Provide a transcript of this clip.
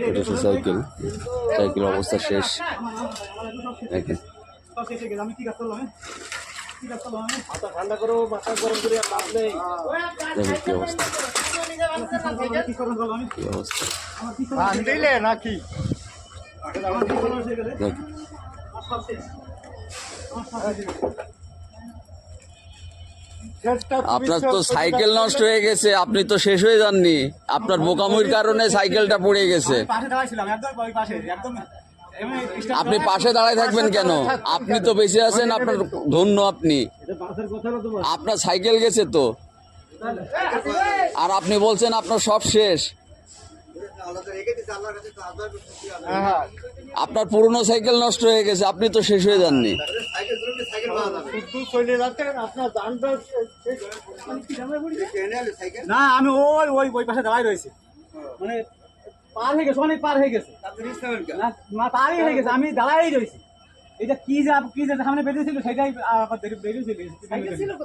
এটা হচ্ছে cycle. Cycle অবস্থা শেষ। দেখেন। নাকি আপনার তো সাইকেল নষ্ট হয়ে গেছে আপনি তো শেষ হয়ে যাননি। আপনার বোকামুর কারণে সাইকেলটা পড়ে গেছে। আপনি পাশে দাঁড়ায় থাকবেন কেন? আপনি তো বেঁচে আছেন আপনার ধন্য আপনি। আপনার সাইকেল গেছে তো? আর আপনি বলছেন আপনার সব শেষ। আপনার পুরনো সাইকেল নষ্ট হয়ে গেছে আপনি তো শেষ হয়ে যাননি। চলে যাচ্ছে আপনার দানটা না আমি ওই ওই ওই পাশে দাঁড়াই রয়েছি। মানে পার হয়ে গেছে অনেক পার হয়ে গেছে। না না পারই হয়ে গেছে আমি দাঁড়াই রয়েছি। এটা কি যে কি যে সামনে বেরিয়েছিল সেটাই আবার